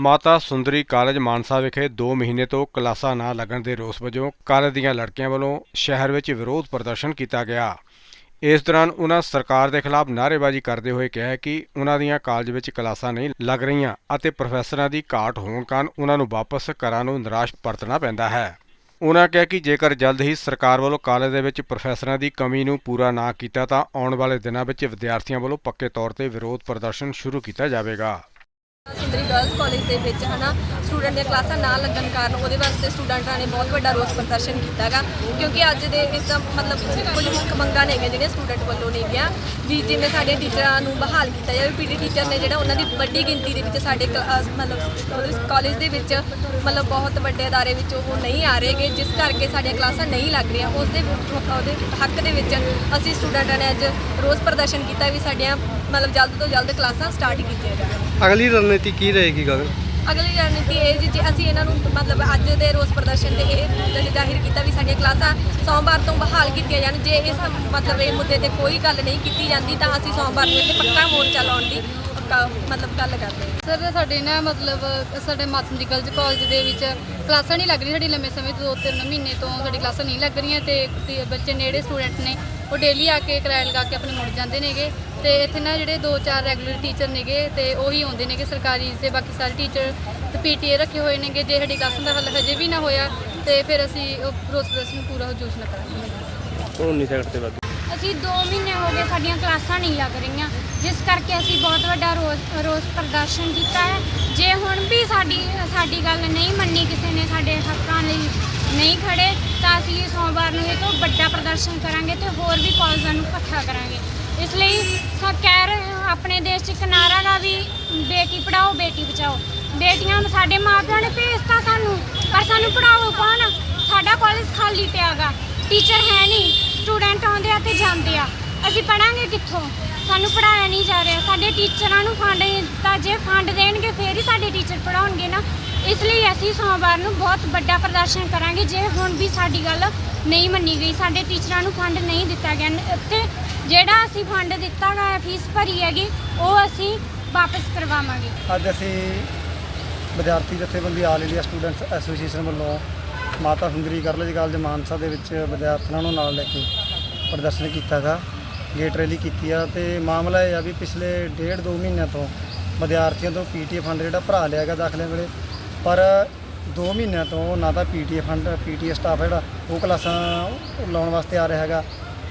Mata Sundari college Mansa ਵਿਖੇ 2 ਮਹੀਨੇ ਤੋਂ ਕਲਾਸਾਂ ਨਾ ਲੱਗਣ ਦੇ ਰੋਸ ਵਜੋਂ ਕਾਲਜ ਦੀਆਂ ਲੜਕੀਆਂ ਵੱਲੋਂ ਸ਼ਹਿਰ ਵਿੱਚ ਵਿਰੋਧ ਪ੍ਰਦਰਸ਼ਨ ਕੀਤਾ ਗਿਆ। ਇਸ ਦੌਰਾਨ ਉਹਨਾਂ ਸਰਕਾਰ ਦੇ ਖਿਲਾਫ ਨਾਅਰੇਬਾਜ਼ੀ ਕਰਦੇ ਹੋਏ ਕਿਹਾ ਕਿ ਉਹਨਾਂ ਦੀਆਂ ਕਾਲਜ ਵਿੱਚ ਕਲਾਸਾਂ ਨਹੀਂ ਲੱਗ ਰਹੀਆਂ ਅਤੇ ਪ੍ਰੋਫੈਸਰਾਂ ਦੀ ਘਾਟ ਹੋਣ ਕਾਰਨ ਉਹਨਾਂ ਨੂੰ ਵਾਪਸ ਘਰਾਂ ਨੂੰ ਨਿਰਾਸ਼ ਪਰਤਣਾ ਪੈਂਦਾ ਹੈ। ਉਹਨਾਂ ਕਿਹਾ ਕਿ ਜੇਕਰ ਜਲਦ ਹੀ ਸਰਕਾਰ ਵੱਲੋਂ ਕਾਲਜ ਦੇ ਵਿੱਚ ਪ੍ਰੋਫੈਸਰਾਂ ਦੀ ਕਮੀ ਨੂੰ ਪੂਰਾ ਨਾ ਕੀਤਾ ਤਾਂ ਆਉਣ ਵਾਲੇ ਦਿਨਾਂ ਵਿੱਚ ਵਿਦਿਆਰਥੀਆਂ ਵੱਲੋਂ ਪੱਕੇ ਤੌਰ ਤੇ ਵਿਰੋਧ ਪ੍ਰਦਰਸ਼ਨ ਸ਼ੁਰੂ ਕੀਤਾ ਜਾਵੇਗਾ। ਸੁੰਦਰੀ ਗਰਲਸ ਕਾਲਜ ਦੇ ਵਿੱਚ ਹਨਾ ਸਟੂਡੈਂਟ ਦੀਆਂ ਕਲਾਸਾਂ ਨਾ ਲੱਗਣ ਕਾਰਨ ਉਹਦੇ ਵਾਸਤੇ ਸਟੂਡੈਂਟਾਂ ਨੇ ਬਹੁਤ ਵੱਡਾ ਰੋਸ ਪ੍ਰਦਰਸ਼ਨ ਕੀਤਾਗਾ। ਕਿਉਂਕਿ ਅੱਜ ਦੇ ਇਸ ਦਾ ਮਤਲਬ ਕੁਝ ਮੁੱਖ ਮੰਗਾਂ ਨੇ ਜਿਹੜੀਆਂ ਸਟੂਡੈਂਟ ਵੱਲੋਂ ਨੇ ਗਿਆ ਵੀ ਜਿਵੇਂ ਸਾਡੇ ਟੀਚਰਾਂ ਨੂੰ ਬਹਾਲ ਕੀਤਾ ਜਾਵੇ ਪੀਟੀ ਟੀਚਰ ਨੇ ਜਿਹੜਾ ਉਹਨਾਂ ਦੀ ਵੱਡੀ ਗਿਣਤੀ ਦੇ ਵਿੱਚ ਸਾਡੇ ਕਲਾਸ ਮਤਲਬ ਕਾਲਜ ਦੇ ਵਿੱਚ ਮਤਲਬ ਬਹੁਤ ਵੱਡੇ ਅਦਾਰੇ ਵਿੱਚ ਉਹ ਨਹੀਂ ਆ ਰਹੇਗੇ ਜਿਸ ਕਰਕੇ ਸਾਡੀਆਂ ਕਲਾਸਾਂ ਨਹੀਂ ਲੱਗ ਰਹੀਆਂ। ਉਸ ਦੇ ਉਹਦੇ ਹੱਕ ਦੇ ਵਿੱਚ ਅਸੀਂ ਸਟੂਡੈਂਟਾਂ ਨੇ ਅੱਜ ਰੋਸ ਪ੍ਰਦਰਸ਼ਨ ਕੀਤਾ ਵੀ ਸਾਡੀਆਂ ਮਤਲਬ ਜਲਦ ਤੋਂ ਜਲਦ ਕਲਾਸਾਂ ਸਟਾਰਟ ਕੀਤੀਆਂ ਜਾਣ। ਅਗਲੀ ਰਣਨੀਤੀ ਕੀ ਰਹੇਗੀ ਗਗਨ? ਅਗਲੀ ਰਣਨੀਤੀ ਇਹ ਜੀ ਜੇ ਅਸੀਂ ਇਹਨਾਂ ਨੂੰ ਮਤਲਬ ਅੱਜ ਦੇ ਰੋਸ ਪ੍ਰਦਰਸ਼ਨ ਤੇ ਇਹ ਜ਼ਾਹਿਰ ਕੀਤਾ ਵੀ ਸਾਡੀਆਂ ਕਲਾਸਾਂ ਸੋਮਵਾਰ ਤੋਂ ਬਹਾਲ ਕੀਤੀਆਂ ਜਾਣ ਜੇ ਇਸ ਮਤਲਬ ਇਹ ਮੁੱਦੇ ਤੇ ਕੋਈ ਗੱਲ ਨਹੀਂ ਕੀਤੀ ਜਾਂਦੀ ਤਾਂ ਅਸੀਂ ਸੋਮਵਾਰ ਨੂੰ ਇੱਥੇ ਪੱਕਾ ਮੋਰਚਾ ਲਾਉਣ ਦੀ ਮਤਲਬ ਗੱਲ ਕਰਦੇ ਸਰ ਸਾਡੇ ਨਾ ਮਤਲਬ ਸਾਡੇ ਮਾਤਮ ਗਰਲਜ਼ ਕਾਲਜ ਦੇ ਵਿੱਚ ਕਲਾਸਾਂ ਨਹੀਂ ਲੱਗ ਰਹੀਆਂ ਸਾਡੀ ਲੰਮੇ ਸਮੇਂ ਤੋਂ ਦੋ ਤਿੰਨ ਮਹੀਨੇ ਤੋਂ ਸਾਡੀ ਕਲਾਸਾਂ ਨਹੀਂ ਲੱਗ ਰਹੀਆਂ ਤੇ ਤੇ ਬੱਚੇ ਨੇੜੇ ਸਟੂਡੈਂਟ ਨੇ। ਉਹ ਡੇਲੀ ਆ ਕੇ ਕਿਰਾਇਆ ਲਗਾ ਕੇ ਆਪਣੇ ਮੁੜ ਜਾਂਦੇ ਨੇਗੇ ਤੇ ਇੱਥੇ ਨਾ ਜਿਹੜੇ ਦੋ ਚਾਰ ਰੈਗੂਲਰ ਟੀਚਰ ਨੇਗੇ ਤੇ ਉਹੀ ਆਉਂਦੇ ਨੇਗੇ ਸਰਕਾਰੀ ਤੇ ਬਾਕੀ ਸਾਰੇ ਟੀਚਰ ਤੇ ਪੀਟੀਏ ਰੱਖੇ ਹੋਏ ਨੇਗੇ ਜੇ ਸਾਡੀ ਕਲਾਸਾਂ ਦਾ ਹੱਲ ਹਜੇ ਵੀ ਨਾ ਹੋਇਆ ਤੇ ਫਿਰ ਅਸੀਂ ਉਹ ਰੋਸ ਪ੍ਰਦਰਸ਼ਨ ਪੂਰਾ ਜੋਸ਼ ਨਾਲ ਕਰਾਂਗੇ। 19 ਸੈਕਟਰ ਤੇ ਵੱਧ। ਅਸੀਂ 2 ਮਹੀਨੇ ਹੋ ਗਏ ਸਾਡੀਆਂ ਕਲਾਸਾਂ ਨਹੀਂ ਲੱਗ ਰਹੀਆਂ ਜਿਸ ਕਰਕੇ ਅਸੀਂ ਬਹੁਤ ਵੱਡਾ ਰੋਸ ਰੋਸ ਪ੍ਰਦਰਸ਼ਨ ਕੀਤਾ ਹੈ। ਜੇ ਹੁਣ ਵੀ ਸਾਡੀ ਸਾਡੀ ਗੱਲ ਨਹੀਂ ਮੰਨੀ ਕਿਸੇ ਨੇ ਸਾਡੇ ਹੱਕਾਂ ਲਈ ਨਹੀਂ ਖੜੇ ਤਾਂ ਅਸੀਂ ਨੂੰ ਵੱਡਾ ਪ੍ਰਦਰਸ਼ਨ ਕਰਾਂਗੇ ਤੇ ਹੋਰ ਵੀ ਕਾਲਜਾਂ ਨੂੰ ਇਕੱਠਾ ਕਰਾਂਗੇ। ਇਸ ਲਈ ਸਾ ਕਹਿ ਰਹੇ ਹਾਂ, ਆਪਣੇ ਦੇਸ਼ 'ਚ ਕਿਨਾਰਾ ਦਾ ਵੀ ਬੇਟੀ ਪੜਾਓ ਬੇਟੀ ਬਚਾਓ। ਬੇਟੀਆਂ ਸਾਡੇ ਮਾਪਿਆਂ ਨੇ ਭੇਜਤਾ ਸਾਨੂੰ ਪਰ ਸਾਨੂੰ ਪੜਾਓ ਕੌਣ? ਸਾਡਾ ਕਾਲਜ ਖਾਲੀ ਪਿਆਗਾ। ਟੀਚਰ ਹੈ ਨਹੀਂ ਸਟੂਡੈਂਟ ਆਉਂਦੇ ਆ ਤੇ ਜਾਂਦੇ ਆ। ਅਸੀਂ ਪੜਾਂਗੇ ਕਿੱਥੋਂ? ਸਾਨੂੰ ਪੜਾਇਆ ਨਹੀਂ ਜਾ ਰਿਹਾ। ਸਾਡੇ ਟੀਚਰਾਂ ਨੂੰ ਫੰਡ ਤਾਂ ਜੇ ਫੰਡ ਦੇਣਗੇ ਫੇਰ ਹੀ ਸਾਡੇ ਟੀਚਰ ਪੜਾਉਣਗੇ ਨਾ। ਇਸ ਲਈ ਅਸੀਂ ਸੋਮਵਾਰ ਨੂੰ ਬਹੁਤ ਵੱਡਾ ਪ੍ਰਦਰਸ਼ਨ ਕਰਾਂਗੇ, ਜੇ ਹੁਣ ਵੀ ਸਾਡੀ ਗੱਲ ਨਹੀਂ ਮੰਨੀ ਗਈ। ਸਾਡੇ ਟੀਚਰਾਂ ਨੂੰ ਫੰਡ ਨਹੀਂ ਦਿੱਤਾ ਗਿਆ। ਤੇ ਜਿਹੜਾ ਅਸੀਂ ਫੰਡ ਦਿੱਤਾ ਗਿਆ ਫੀਸ ਭਰੀ ਹੈਗੀ, ਉਹ ਅਸੀਂ ਵਾਪਸ ਕਰਵਾਵਾਂਗੇ। ਅੱਜ ਅਸੀਂ ਵਿਦਿਆਰਥੀ ਜਥੇਬੰਦੀ ਆਲ ਇੰਡੀਆ ਸਟੂਡੈਂਟਸ ਐਸੋਸੀਏਸ਼ਨ ਵੱਲੋਂ ਮਾਤਾ ਸੁੰਦਰੀ ਗਰਲਜ ਕਾਲਜ ਮਾਨਸਾ ਦੇ ਵਿੱਚ ਵਿਦਿਆਰਥੀਆਂ ਨੂੰ ਨਾਲ ਲੈ ਕੇ ਪ੍ਰਦਰਸ਼ਨ ਕੀਤਾ ਗਾ, ਗੇਟ ਰੈਲੀ ਕੀਤੀ ਆ ਤੇ ਮਾਮਲਾ ਇਹ ਆ ਵੀ ਪਿਛਲੇ ਡੇਢ ਦੋ ਮਹੀਨਿਆਂ ਤੋਂ ਵਿਦਿਆਰਥੀਆਂ ਤੋਂ ਪੀਟੀਏ ਫੰਡ ਜਿਹੜਾ ਭਰਾ ਲਿਆ ਗਿਆ ਦਾਖਲੇ ਵੇਲੇ ਪਰ 2 ਮਹੀਨਿਆਂ ਤੋਂ ਨਾ ਤਾਂ ਪੀਟੀਏ ਫੰਡ ਪੀਟੀਏ ਸਟਾਫ ਜਿਹੜਾ, ਉਹ ਕਲਾਸਾਂ ਲਾਉਣ ਵਾਸਤੇ ਆ ਰਿਹਾ ਹੈਗਾ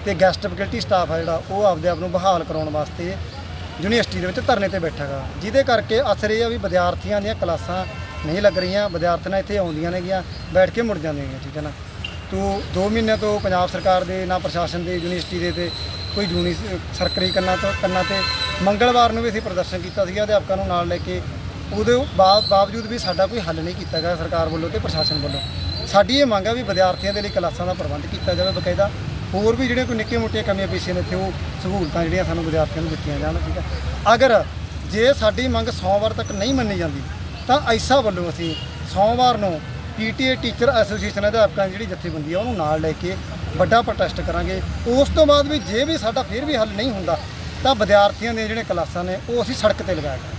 ਤੇ ਗੈਸਟ ਫੈਕਲਟੀ ਸਟਾਫ ਹੈ ਜਿਹੜਾ, ਉਹ ਆਪਦੇ ਆਪ ਨੂੰ ਬਹਾਲ ਕਰਾਉਣ ਵਾਸਤੇ ਯੂਨੀਵਰਸਿਟੀ ਦੇ ਵਿੱਚ ਧਰਨੇ ਤੇ ਬੈਠਾ ਹੈਗਾ। ਜਿਹਦੇ ਕਰਕੇ ਅਸਰ ਇਹ ਆ ਵੀ ਵਿਦਿਆਰਥੀਆਂ ਦੀਆਂ ਕਲਾਸਾਂ ਨਹੀਂ ਲੱਗ ਰਹੀਆਂ ਵਿਦਿਆਰਥੀਆਂ ਇੱਥੇ ਆਉਂਦੀਆਂ ਨੇਗੀਆਂ, ਬੈਠ ਕੇ ਮੁੜ ਜਾਂਦੀਆਂ ਨੇ ਠੀਕ ਹੈ ਨਾ? ਤੋ 2 ਮਹੀਨੇ ਤੋਂ ਪੰਜਾਬ ਸਰਕਾਰ ਦੇ, ਨਾ ਪ੍ਰਸ਼ਾਸਨ ਦੇ, ਯੂਨੀਵਰਸਿਟੀ ਦੇ ਤੇ ਕੋਈ ਯੂਨੀ ਸਰਕਰੀ ਕੰਨਾਂ ਤੋਂ, ਕੰਨਾਂ ਤੇ ਮੰਗਲਵਾਰ ਨੂੰ ਵੀ ਅਸੀਂ ਪ੍ਰਦਰਸ਼ਨ ਕੀਤਾ ਸੀਗਾ, ਅਧਿਆਪਕਾਂ ਨੂੰ ਨਾਲ ਲੈ ਕੇ ਉਹਦੇ ਬਾ- ਬਾਵਜੂਦ ਵੀ ਸਾਡਾ ਕੋਈ ਹੱਲ ਨਹੀਂ ਕੀਤਾ ਗਿਆ ਸਰਕਾਰ ਵੱਲੋਂ ਤੇ ਪ੍ਰਸ਼ਾਸਨ ਵੱਲੋਂ। ਸਾਡੀ ਇਹ ਮੰਗ ਹੈ ਵੀ ਵਿਦਿਆਰਥੀਆਂ ਦੇ ਲਈ ਕਲਾਸਾਂ ਦਾ ਪ੍ਰਬੰਧ ਕੀਤਾ ਜਾਵੇ ਬਕਾਇਦਾ। ਹੋਰ ਵੀ ਜਿਹੜੇ ਕੋਈ ਨਿੱਕੇ ਮੋਟੀਆਂ ਕਮੀਆਂ ਪੇਸ਼ੀਆਂ ਨੇ ਇੱਥੇ ਉਹ ਸਹੂਲਤਾਂ ਜਿਹੜੀਆਂ ਸਾਨੂੰ ਵਿਦਿਆਰਥੀਆਂ ਨੂੰ ਦਿੱਤੀਆਂ ਜਾਣ, ਠੀਕ ਹੈ ਅਗਰ ਜੇ ਸਾਡੀ ਮੰਗ ਸੋਮਵਾਰ ਤੱਕ ਨਹੀਂ ਮੰਨੀ ਜਾਂਦੀ, ਤਾਂ ਐਸਾ ਵੱਲੋਂ ਅਸੀਂ ਸੋਮਵਾਰ ਨੂੰ ਪੀਟੀਏ ਟੀਚਰ ਐਸੋਸੀਏਸ਼ਨ ਅਧਿਆਪਕਾਂ ਦੀ ਜਿਹੜੀ ਜਥੇਬੰਦੀ ਆ, ਉਹਨੂੰ ਨਾਲ ਲੈ ਕੇ ਵੱਡਾ ਪ੍ਰੋਟੈਸਟ ਕਰਾਂਗੇ। ਉਸ ਤੋਂ ਬਾਅਦ ਵੀ ਜੇ ਵੀ ਸਾਡਾ ਫਿਰ ਵੀ ਹੱਲ ਨਹੀਂ ਹੁੰਦਾ, ਤਾਂ ਵਿਦਿਆਰਥੀਆਂ ਦੀਆਂ ਜਿਹੜੀਆਂ ਕਲਾਸਾਂ ਨੇ, ਉਹ ਅਸੀਂ ਸੜਕ ਤੇ ਲਗਾਇਆ ਕਰਾਂਗੇ